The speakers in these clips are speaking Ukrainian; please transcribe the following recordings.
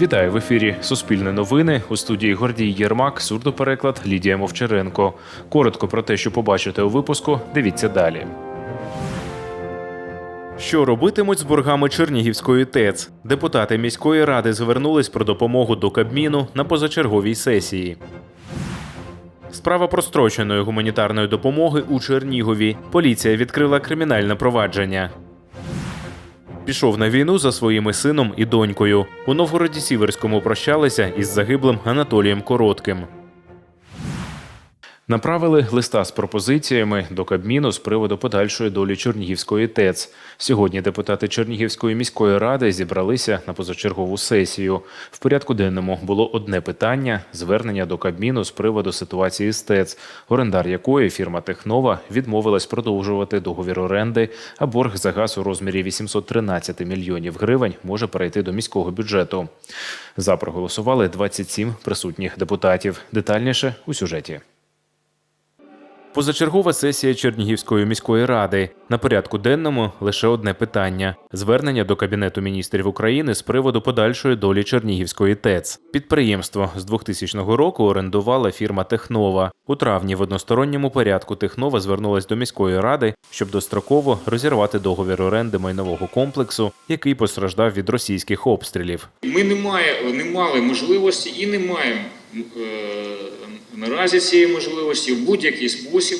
Вітаю в ефірі Суспільне новини у студії Гордій Єрмак, сурдопереклад Лідія Мовчаренко. Коротко про те, що побачите у випуску, дивіться далі. Що робитимуть з боргами Чернігівської ТЕЦ? Депутати міської ради звернулись про допомогу до Кабміну на позачерговій сесії. Справа простроченої гуманітарної допомоги у Чернігові. Поліція відкрила кримінальне провадження. Пішов на війну за своїми сином і донькою. У Новгороді Сіверському прощалися із загиблим Анатолієм Коротким. Направили листа з пропозиціями до Кабміну з приводу подальшої долі Чернігівської ТЕЦ. Сьогодні депутати Чернігівської міської ради зібралися на позачергову сесію. В порядку денному було одне питання: звернення до Кабміну з приводу ситуації з ТЕЦ, орендар якої фірма Технова відмовилась продовжувати договір оренди, а борг за газ у розмірі 813 мільйонів гривень може перейти до міського бюджету. За проголосували 27 присутніх депутатів. Детальніше у сюжеті. Позачергова сесія Чернігівської міської ради. На порядку денному лише одне питання: звернення до Кабінету міністрів України з приводу подальшої долі Чернігівської ТЕЦ. Підприємство з 2000 року орендувала фірма Технова. У травні в односторонньому порядку Технова звернулась до міської ради, щоб достроково розірвати договір оренди майнового комплексу, який постраждав від російських обстрілів. Ми не, має, не мали можливості і не маємо е, наразі цієї можливості в будь-який спосіб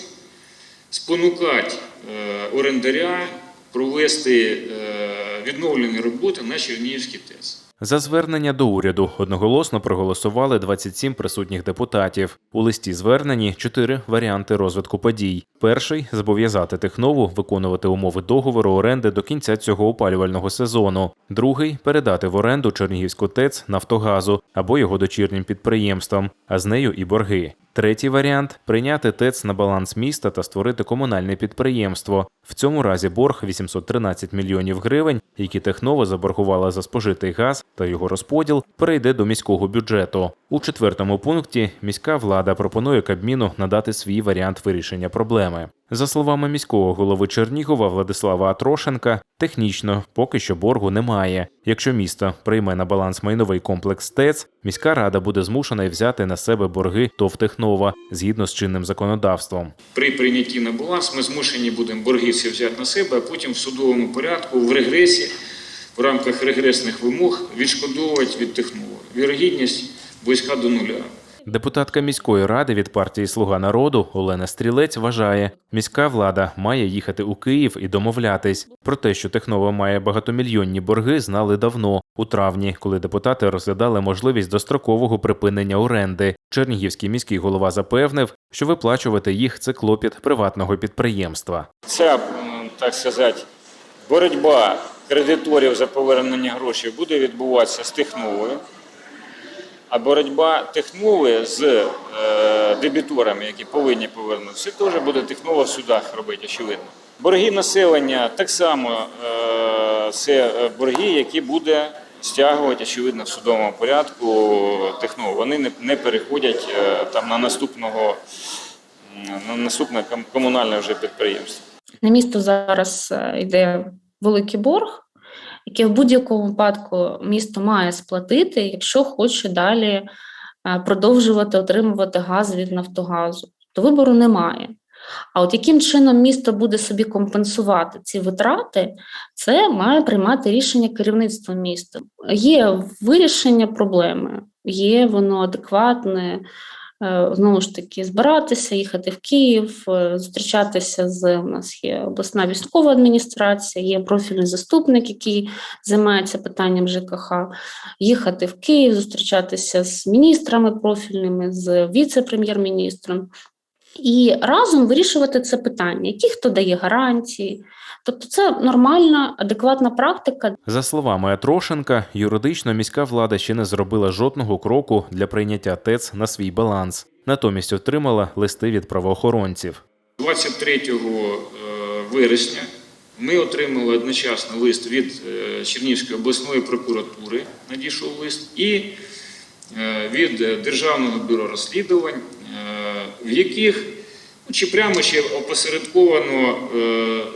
спонукати е, орендаря провести е, відновлені роботи на Чернігівській ТЕС. За звернення до уряду одноголосно проголосували 27 присутніх депутатів. У листі звернені чотири варіанти розвитку подій. Перший зобов'язати Технову виконувати умови договору оренди до кінця цього опалювального сезону. Другий передати в оренду Чернігівську ТЕЦ Нафтогазу або його дочірнім підприємствам, а з нею і борги. Третій варіант прийняти ТЕЦ на баланс міста та створити комунальне підприємство. В цьому разі борг 813 мільйонів гривень, які Технова заборгувала за спожитий газ та його розподіл, перейде до міського бюджету. У четвертому пункті міська влада пропонує Кабміну надати свій варіант вирішення проблеми. За словами міського голови Чернігова Владислава Атрошенка, технічно поки що боргу немає. Якщо місто прийме на баланс майновий комплекс ТЕЦ, міська рада буде змушена взяти на себе борги ТОВ Технова згідно з чинним законодавством. При прийнятті на баланс ми змушені будемо борги всі взяти на себе, а потім в судовому порядку, в регресі, в рамках регресних вимог відшкодовувати від Технова. Вірогідність близька до нуля. Депутатка міської ради від партії Слуга народу Олена Стрілець вважає, міська влада має їхати у Київ і домовлятись. Про те, що Технова має багатомільйонні борги, знали давно у травні, коли депутати розглядали можливість дострокового припинення оренди. Чернігівський міський голова запевнив, що виплачувати їх це клопіт приватного підприємства. Ця, так сказати, боротьба кредиторів за повернення грошей буде відбуватися з Техновою, а боротьба Технови з е, дебіторами, які повинні повернутися, теж буде Технова в судах робити, очевидно. Борги населення так само е, це е, борги, які буде стягувати, очевидно, в судовому порядку Технова. Вони не, не переходять е, там на наступного на наступне комунальне вже підприємство. На місто зараз е, йде великий борг, який в будь-якому випадку місто має сплатити, якщо хоче далі е, продовжувати отримувати газ від Нафтогазу. То вибору немає. А от яким чином місто буде собі компенсувати ці витрати, це має приймати рішення керівництво міста. Є вирішення проблеми, є воно адекватне. Е, Знову ж таки, збиратися, їхати в Київ, е, зустрічатися з у нас є обласна військова адміністрація, є профільний заступник, який займається питанням ЖКХ, їхати в Київ, зустрічатися з міністрами профільними, з віце-прем'єр-міністром і разом вирішувати це питання, які хто дає гарантії. Тобто, це нормальна, адекватна практика, За словами Атрошенка, юридично міська влада ще не зробила жодного кроку для прийняття ТЕЦ на свій баланс. Натомість отримала листи від правоохоронців. 23 е, вересня ми отримали одночасно лист від е, Чернігівської обласної прокуратури, надійшов лист, і е, від Державного бюро розслідувань, в яких ну, чи прямо чи опосередковано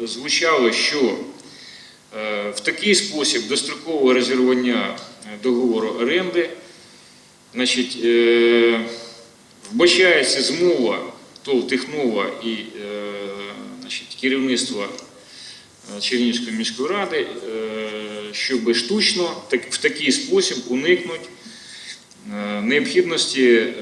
е, звучало, що Е, В такий спосіб дострокового резервування е, договору оренди значить, вбачається змова ТОВ Технова і значить, керівництва Чернігівської міської ради, щоб штучно в такий спосіб уникнути необхідності е,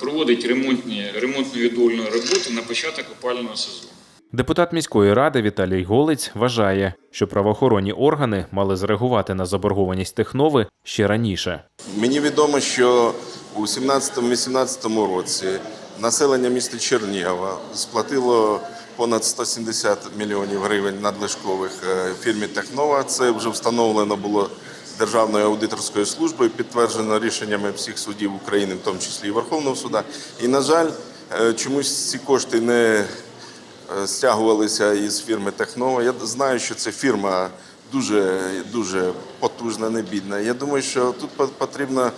проводити ремонтні, ремонтно-відновлені роботи на початок опалювального сезону. Депутат міської ради Віталій Голець вважає, що правоохоронні органи мали зреагувати на заборгованість Технови ще раніше. Мені відомо, що у 17-18 році населення міста Чернігова сплатило понад 170 мільйонів гривень надлишкових е, фірмі Технова. Це вже встановлено було Державною аудиторської служби підтверджено рішеннями всіх судів України, в тому числі і Верховного суда. І, на жаль, е, чомусь ці кошти не е, стягувалися із фірми Технова. Я знаю, що це фірма дуже, дуже потужна, не бідна. Я думаю, що тут по- потрібна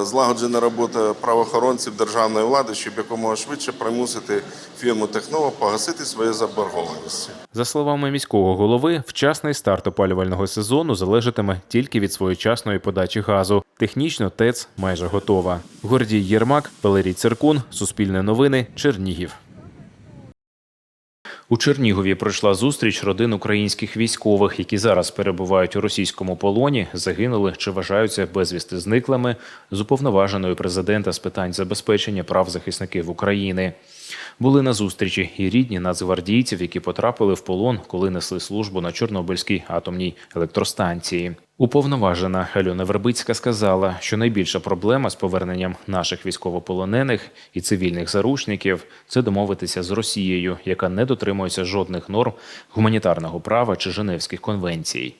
е, злагоджена робота правоохоронців державної влади, щоб якомога швидше примусити фірму Технова погасити свої заборгованості. За словами міського голови, вчасний старт опалювального сезону залежатиме тільки від своєчасної подачі газу. Технічно ТЕЦ майже готова. Гордій Єрмак, Валерій Циркун, Суспільне новини, Чернігів. У Чернігові пройшла зустріч родин українських військових, які зараз перебувають у російському полоні, загинули чи вважаються безвісти зниклими з уповноваженою президента з питань забезпечення прав захисників України. Були на зустрічі і рідні нацгвардійців, які потрапили в полон, коли несли службу на Чорнобильській атомній електростанції. Уповноважена Альона Вербицька сказала, що найбільша проблема з поверненням наших військовополонених і цивільних заручників це домовитися з Росією, яка не дотримується жодних норм гуманітарного права чи Женевських конвенцій.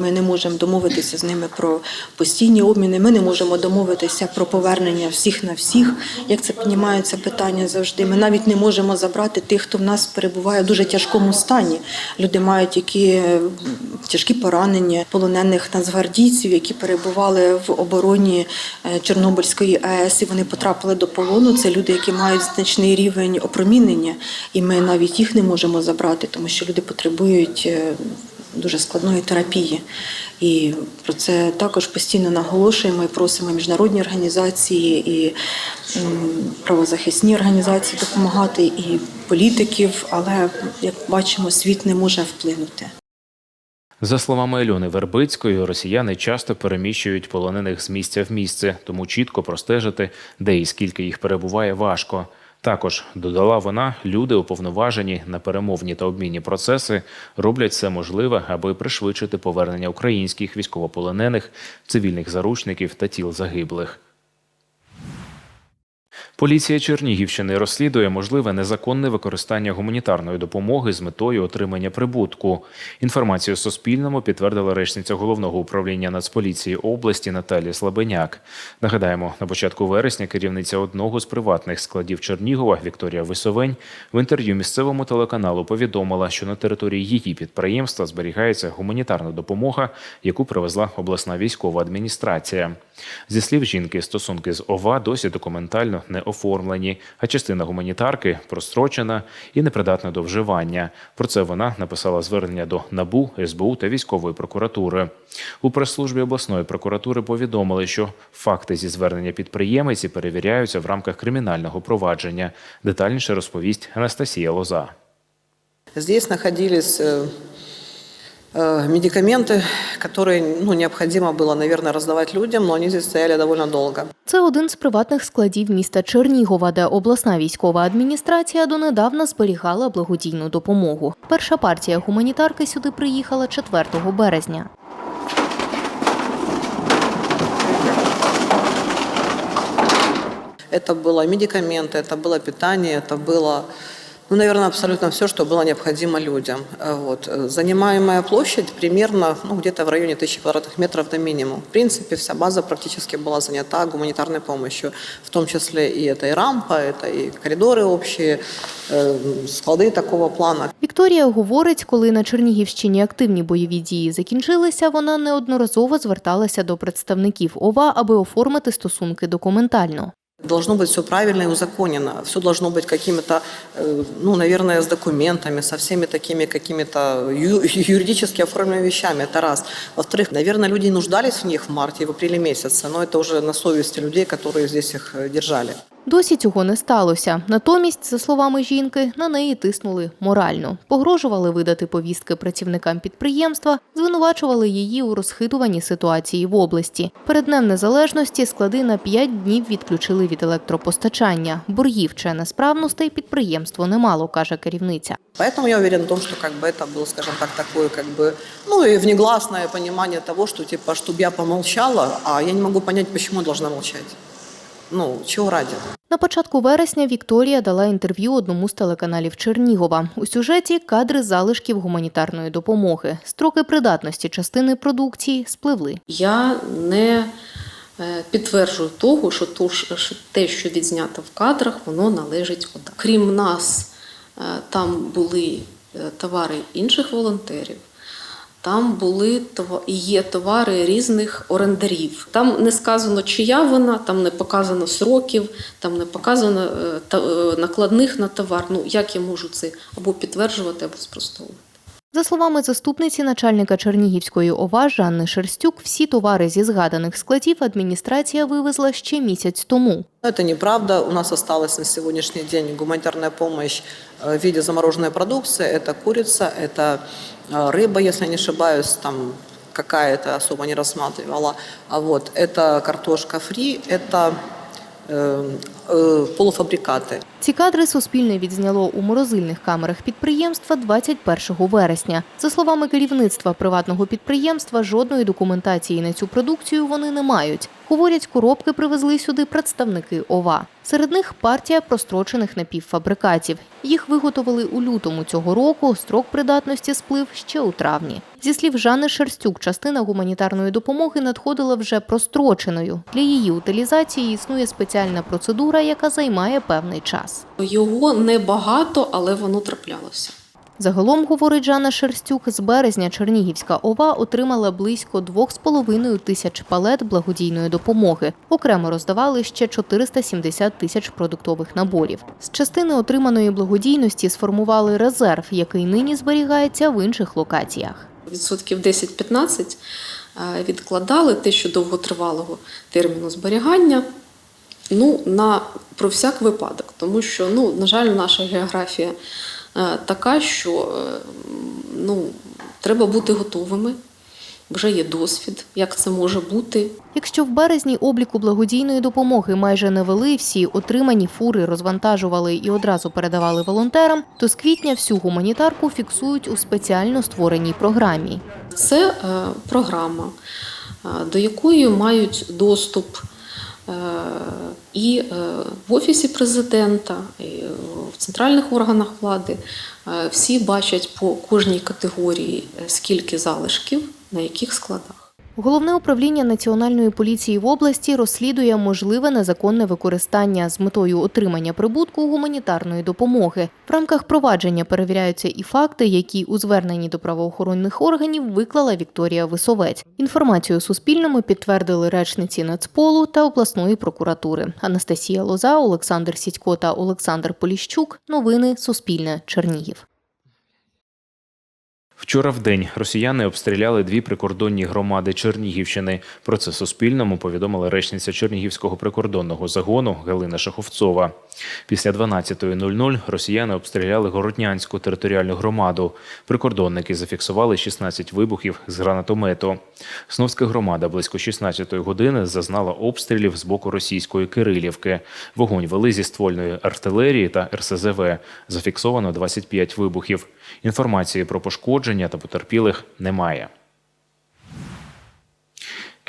Ми не можемо домовитися з ними про постійні обміни. Ми не можемо домовитися про повернення всіх на всіх. Як це піднімається питання завжди. Ми навіть не можемо забрати тих, хто в нас перебуває в дуже тяжкому стані. Люди мають які е, тяжкі поранення полонених нацгвардійців, які перебували в обороні е, Чорнобильської АЕС, і вони потрапили до полону. Це люди, які мають значний рівень опромінення, і ми навіть їх не можемо забрати, тому що люди потребують. Дуже складної терапії. І про це також постійно наголошуємо і просимо міжнародні організації і правозахисні організації допомагати, і політиків, але як бачимо, світ не може вплинути. За словами Альони Вербицької, росіяни часто переміщують полонених з місця в місце, тому чітко простежити, де і скільки їх перебуває, важко. Також додала вона, люди уповноважені на перемовні та обмінні процеси роблять все можливе, аби пришвидшити повернення українських військовополонених, цивільних заручників та тіл загиблих. Поліція Чернігівщини розслідує можливе незаконне використання гуманітарної допомоги з метою отримання прибутку. Інформацію Суспільному підтвердила речниця головного управління Нацполіції області Наталія Слабеняк. Нагадаємо, на початку вересня керівниця одного з приватних складів Чернігова Вікторія Висовень в інтерв'ю місцевому телеканалу повідомила, що на території її підприємства зберігається гуманітарна допомога, яку привезла обласна військова адміністрація. Зі слів жінки, стосунки з ОВА досі документально не оформлені, а частина гуманітарки прострочена і непридатна до вживання. Про це вона написала звернення до НАБУ, СБУ та військової прокуратури. У прес-службі обласної прокуратури повідомили, що факти зі звернення підприємиці перевіряються в рамках кримінального провадження. Детальніше розповість Анастасія Лоза. Здесь находились э, медикаменты, которые ну, необходимо было, наверное, раздавать людям, но они здесь стояли довольно долго. Це один з приватних складів міста Чернігова, де обласна військова адміністрація донедавна зберігала благодійну допомогу. Перша партія гуманітарки сюди приїхала 4 березня. Это было медикаменты, это было питание, это было, ну, наверное, абсолютно все, что было необходимо людям. Э, Вот. Э, Занимаемая площадь примерно ну, где-то в районе тысячи квадратных метров до минимум. В принципе, вся база практически была занята гуманитарной помощью, в том числе и это и рампа, это и коридоры общие, э, склады такого плана. Вікторія говорить, коли на Чернігівщині активні бойові дії закінчилися, вона неодноразово зверталася до представників ОВА, аби оформити стосунки документально. Должно быть все правильно и узаконено. Все должно быть какими-то, э, ну, наверное, с документами, со всеми такими какими-то ю- юридически оформленными вещами. Это раз. Во-вторых, наверное, люди нуждались в них в марте и в апреле месяце, но это уже на совести людей, которые здесь их э, держали. Досі цього не сталося. Натомість, за словами жінки, на неї тиснули морально, погрожували видати повістки працівникам підприємства, звинувачували її у розхитуванні ситуації в області. Перед днем незалежності склади на 5 днів відключили від електропостачання. Боргів чи несправностей підприємство не мало, каже керівниця. Поэтому я уверен в том, что как бы это было, скажем так, такое как бы, ну и внегласное понимание того, что типа, чтобы я помолчала, а я не могу понять, почему я должна молчать. Ну, чего ради? На початку вересня Вікторія дала інтерв'ю одному з телеканалів Чернігова. У сюжеті кадри залишків гуманітарної допомоги. Строки придатності частини продукції спливли. Я не е, підтверджую того, що то, ж- те, що відзнято в кадрах, воно належить ОДА. Крім нас, е, там були е, товари інших волонтерів. Там були і є товари різних орендарів. Там не сказано, чия вона, там не показано сроків, там не показано е, е, накладних на товар. Ну як я можу це або підтверджувати, або спростовувати. За словами заступниці начальника Чернігівської ОВА Жанни Шерстюк, всі товари зі згаданих складів адміністрація вивезла ще місяць тому. Но это неправда. У нас осталась на сегодняшний день гуманитарная помощь э, в виде замороженной продукции. Это курица, это э, рыба, если не ошибаюсь, там какая-то особо не рассматривала. А вот это картошка фри, это э, э, полуфабрикаты. Ці кадри Суспільне відзняло у морозильних камерах підприємства 21 вересня. За словами керівництва приватного підприємства, жодної документації на цю продукцію вони не мають. Говорять, коробки привезли сюди представники ОВА. Серед них партія прострочених напівфабрикатів. Їх виготовили у лютому цього року. Строк придатності сплив ще у травні. Зі слів Жанни Шерстюк, частина гуманітарної допомоги надходила вже простроченою. Для її утилізації існує спеціальна процедура, яка займає певний час. Його небагато, але воно траплялося. Загалом, говорить Жанна Шерстюк, з березня Чернігівська ОВА отримала близько 2,5 тисяч палет благодійної допомоги. Окремо роздавали ще 470 тисяч продуктових наборів. З частини отриманої благодійності сформували резерв, який нині зберігається в інших локаціях. Відсотків 10-15 е, відкладали те, що довготривалого терміну зберігання. Ну, на про всяк випадок, тому що, ну, на жаль, наша географія така, що е, ну, треба бути готовими. Вже є досвід, як це може бути. Якщо в березні обліку благодійної допомоги майже не вели, всі отримані фури розвантажували і одразу передавали волонтерам, то з квітня всю гуманітарку фіксують у спеціально створеній програмі. Це е, програма, е, до якої мають доступ е, і е, в Офісі президента, і в центральних органах влади. Е, Всі бачать по кожній категорії, е, скільки залишків, на яких складах. Головне управління Національної поліції в області розслідує можливе незаконне використання з метою отримання прибутку гуманітарної допомоги. В рамках провадження перевіряються і факти, які у зверненні до правоохоронних органів виклала Вікторія Висовець. Інформацію Суспільному підтвердили речниці Нацполу та обласної прокуратури. Анастасія Лоза, Олександр Сідько та Олександр Поліщук. Новини Суспільне. Чернігів. Вчора в день росіяни обстріляли дві прикордонні громади Чернігівщини. Про це Суспільному повідомила речниця Чернігівського прикордонного загону Галина Шаховцова. Після 12.00 росіяни обстріляли Городнянську територіальну громаду. Прикордонники зафіксували 16 вибухів з гранатомету. Сновська громада близько 16 години зазнала обстрілів з боку російської Кирилівки. Вогонь вели зі ствольної артилерії та РСЗВ. Зафіксовано 25 вибухів. Інформації про пошкодження та потерпілих немає.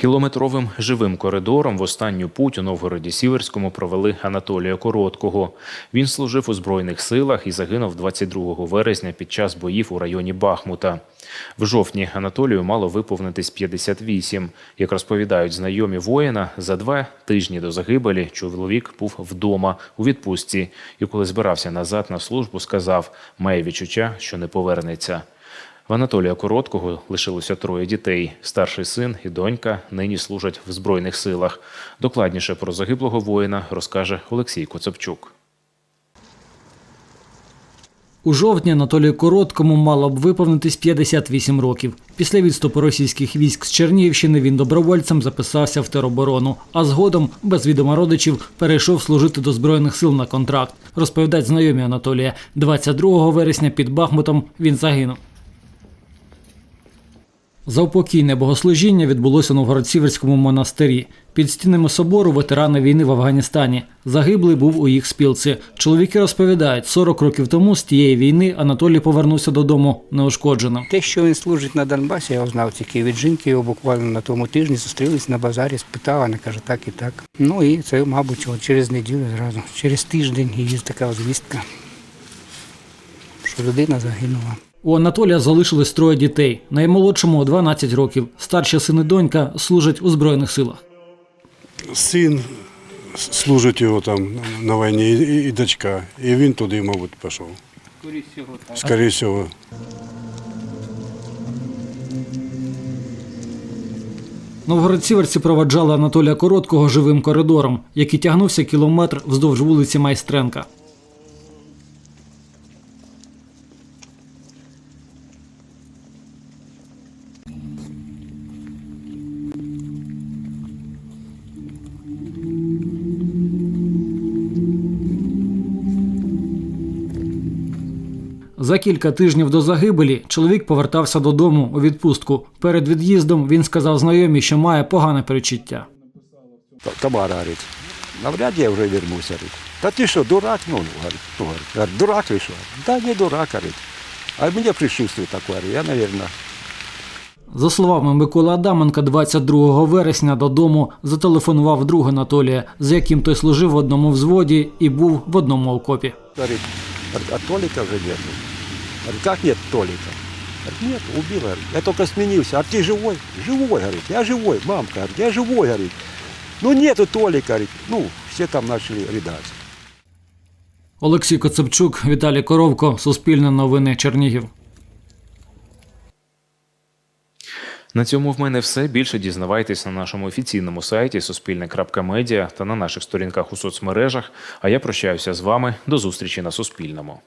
Кілометровим живим коридором в останню путь у Новгороді Сіверському провели Анатолія Короткого. Він служив у Збройних силах і загинув 22 вересня під час боїв у районі Бахмута. В жовтні Анатолію мало виповнитись 58. Як розповідають знайомі воїна, за два тижні до загибелі чоловік був вдома у відпустці і коли збирався назад на службу, сказав, має відчуття, що не повернеться. В Анатолія Короткого лишилося троє дітей. Старший син і донька нині служать в Збройних силах. Докладніше про загиблого воїна розкаже Олексій Коцепчук. У жовтні Анатолію Короткому мало б виповнитись 58 років. Після відступу російських військ з Чернігівщини він добровольцем записався в тероборону, а згодом, без відома родичів, перейшов служити до Збройних сил на контракт. Розповідають знайомі Анатолія. 22 вересня під Бахмутом він загинув. Заупокійне богослужіння відбулося у Новгород-Сіверському монастирі. Під стінами собору ветерани війни в Афганістані. Загиблий був у їх спілці. Чоловіки розповідають, 40 років тому з тієї війни Анатолій повернувся додому неушкодженим. Те, що він служить на Донбасі, я знав тільки від жінки його буквально на тому тижні зустрілись на базарі, спитала, вона каже, так і так. Ну і це, мабуть, через неділю зразу, через тиждень є така звістка, що людина загинула. У Анатолія залишилось троє дітей. Наймолодшому 12 років. Старші син і донька служать у Збройних силах. Син служить його там на війні і, і дочка. І він туди, мабуть, пішов. Скоріше всього. Новгородціверці проваджали Анатолія Короткого живим коридором, який тягнувся кілометр вздовж вулиці Майстренка. За кілька тижнів до загибелі чоловік повертався додому у відпустку. Перед від'їздом він сказав знайомій, що має погане перечуття. Тамара говорить, навряд я вже вернуся. Та ти що, дурак? Ну, говорить, ну, говорить, дурак ви що? Да не дурак, говорить. А мені предчувствие таке, я, наверное, За словами Миколи Адаменка, 22 вересня додому зателефонував друг Анатолія, з яким той служив в одному взводі і був в одному окопі. говорит, говорит, а Толика уже нет. Говорит, как нет Толика? Говорит, нет, убил, говорит. Я только сменился. А ты живой? Живой, говорит. Я живой, мамка, говорит, я живой, говорит. Ну нету Толика, говорит. Ну, все там начали рыдать. Олексій Коцепчук, Віталій Коровко, Суспільне новини, Чернігів. На цьому в мене все. Більше дізнавайтесь на нашому офіційному сайті суспільне.медіа та на наших сторінках у соцмережах. А я прощаюся з вами. До зустрічі на Суспільному.